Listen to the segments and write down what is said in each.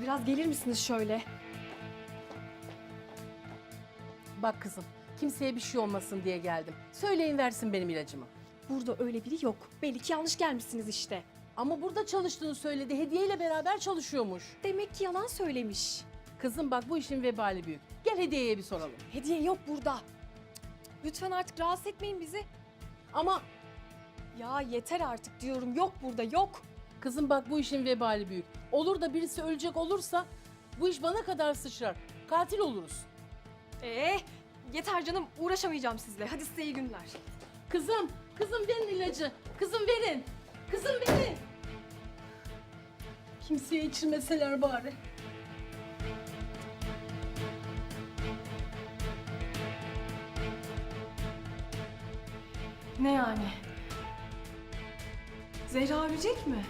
Siz biraz gelir misiniz şöyle? Bak kızım, kimseye bir şey olmasın diye geldim. Söyleyin versin benim ilacımı. Burada öyle biri yok. Belli ki yanlış gelmişsiniz işte. Ama burada çalıştığını söyledi. Hediyeyle beraber çalışıyormuş. Demek ki yalan söylemiş. Kızım bak bu işin vebali büyük. Gel hediyeye bir soralım. Hediye yok burada. Lütfen artık rahatsız etmeyin bizi. Ama Ya yeter artık diyorum. Yok burada yok. Kızım bak bu işin vebali büyük. Olur da birisi ölecek olursa bu iş bana kadar sıçrar. Katil oluruz. Ee, yeter canım. Uğraşamayacağım sizle. Hadi size iyi günler. Kızım, kızım verin ilacı. Kızım verin. Kızım verin. Kimseye içirmeseler bari. Ne yani? Zehra ölecek mi?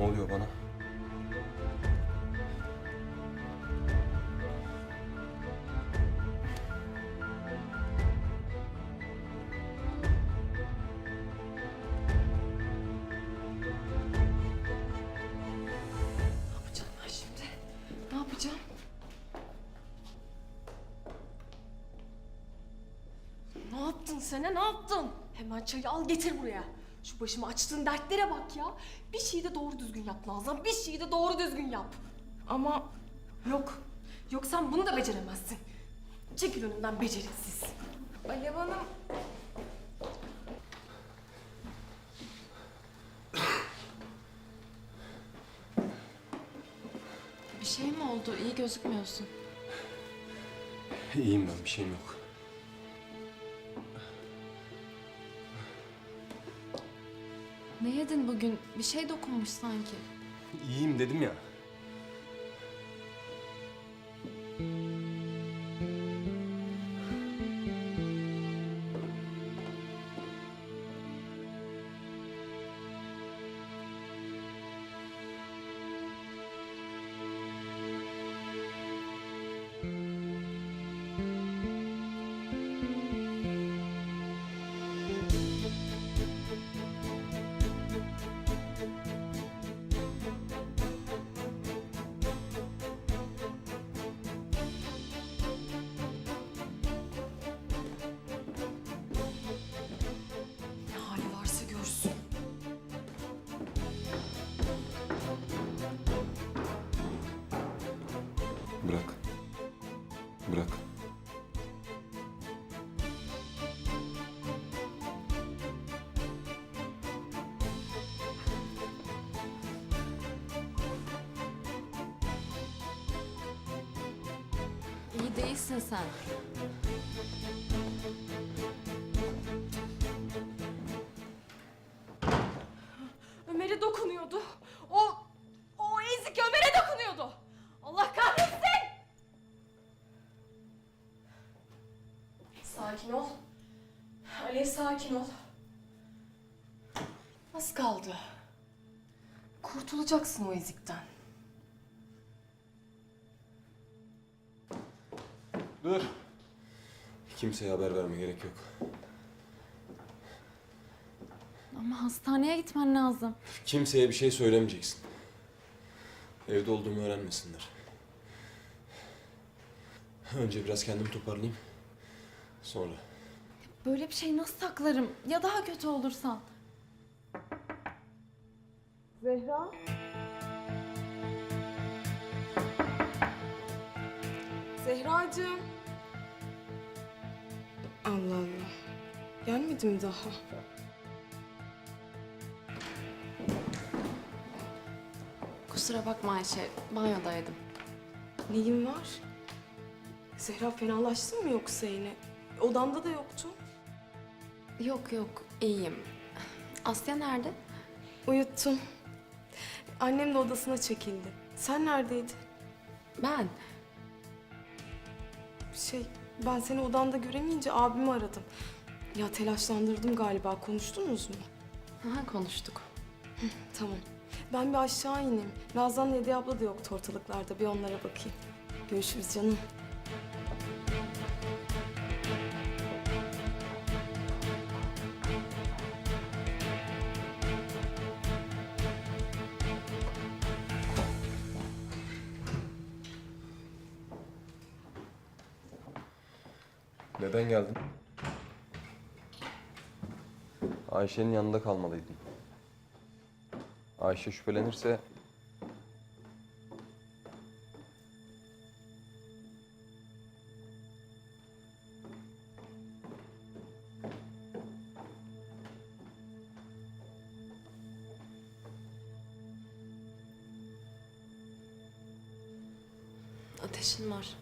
Ne oluyor bana? Ne yapacağım ben şimdi? Ne yapacağım? Ne yaptın sen ha, ne yaptın? Hemen çayı al getir buraya. Şu başıma açtığın dertlere bak ya. Bir şeyi de doğru düzgün yap Nazan. Bir şeyi de doğru düzgün yap. Ama yok. Yok sen bunu da beceremezsin. Çekil önümden beceriksiz. Alev Hanım. Bir şey mi oldu? İyi gözükmüyorsun. İyiyim ben, bir şeyim yok. Ne yedin bugün? Bir şey dokunmuş sanki. İyiyim dedim ya. Bırak. İyi değilsin sen. sakin ol. Az kaldı. Kurtulacaksın o ezikten. Dur. Kimseye haber verme, gerek yok. Ama hastaneye gitmen lazım. Kimseye bir şey söylemeyeceksin. Evde olduğumu öğrenmesinler. Önce biraz kendimi toparlayayım. Sonra. Böyle bir şey nasıl saklarım? Ya daha kötü olursan? Zehra? Zehracığım. Allah Allah. Gelmedi mi daha? Kusura bakma Ayşe, banyodaydım. Neyin var? Zehra fenalaştın mı yoksa yine? Odamda da yoktu. Yok yok, iyiyim. Asya nerede? Uyuttum. Annem de odasına çekildi. Sen neredeydin? Ben. Şey, ben seni odanda göremeyince abimi aradım. Ya telaşlandırdım galiba. Konuştunuz mu? Aha, konuştuk. Tamam. Ben bir aşağı ineyim. Nazan'la Hediye abla da yoktu ortalıklarda. Bir onlara bakayım. Görüşürüz canım. Neden geldin? Ayşe'nin yanında kalmalıydın. Ayşe şüphelenirse Ateşin var.